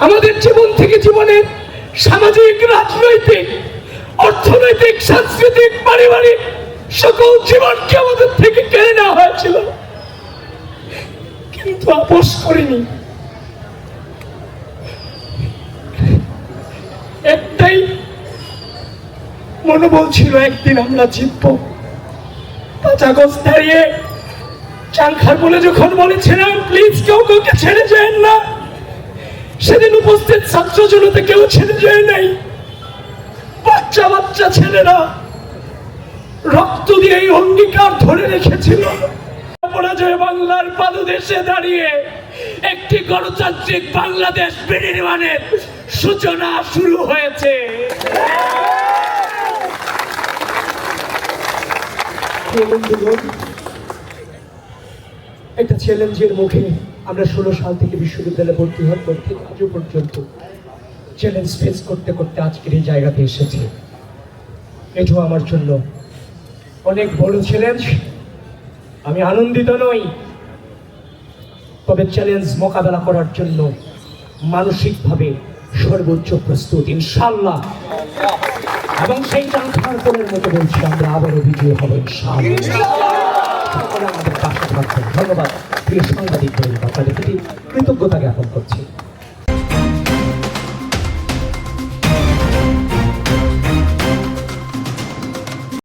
আমাদের জীবন থেকে জীবনের সামাজিক, রাজনৈতিক, অর্থনৈতিক, সাংস্কৃতিক, পারিবারিক সকল জীবনকে আমাদের থেকে কেড়ে নেওয়া হয়েছিল। কিন্তু আপোষ করিনি। একটাই মনোবল ছিল, একদিন আমরা জিতবো। পাঁচ আগস্ট দাঁড়িয়ে চাংখার বলে যখন বলেছিলাম প্লিজ কেউ কাউকে ছেড়ে যায় না। সেদিন উপস্থিত ছাত্র জনতা কেউ ছেড়ে যায় নাই। বাচ্চা বাচ্চা ছেলেরা রক্ত দিয়ে এই অঙ্গীকার ধরে রেখেছিল। পরাজয় বাংলার পাদদেশে দাঁড়িয়ে একটি গণতান্ত্রিক বাংলাদেশ বিনির্মাণের সূচনা শুরু হয়েছে। বন্ধুগণ, একটা চ্যালেঞ্জের মুখে আমরা ষোলো সাল থেকে বিশ্ববিদ্যালয়ে ভর্তি হওয়ার পর থেকে আজও পর্যন্ত চ্যালেঞ্জ ফেস করতে করতে আজকের এই জায়গাতে এসেছি। এটাও আমার জন্য অনেক বড় চ্যালেঞ্জ আমি আনন্দিত নই। তবে চ্যালেঞ্জ মোকাবেলা করার জন্য মানসিকভাবে সর্বোচ্চ প্রস্তুত ইনশাল্লাহ এবং সেই কোলের মতো বলছি, আমরা আবারও বিজয়ী হব, ইনশাআল্লাহ সকলে আমাদের পাশে থাকবেন ধন্যবাদ। প্রিয় সাংবাদিক কৃতজ্ঞতা জ্ঞাপন করছি।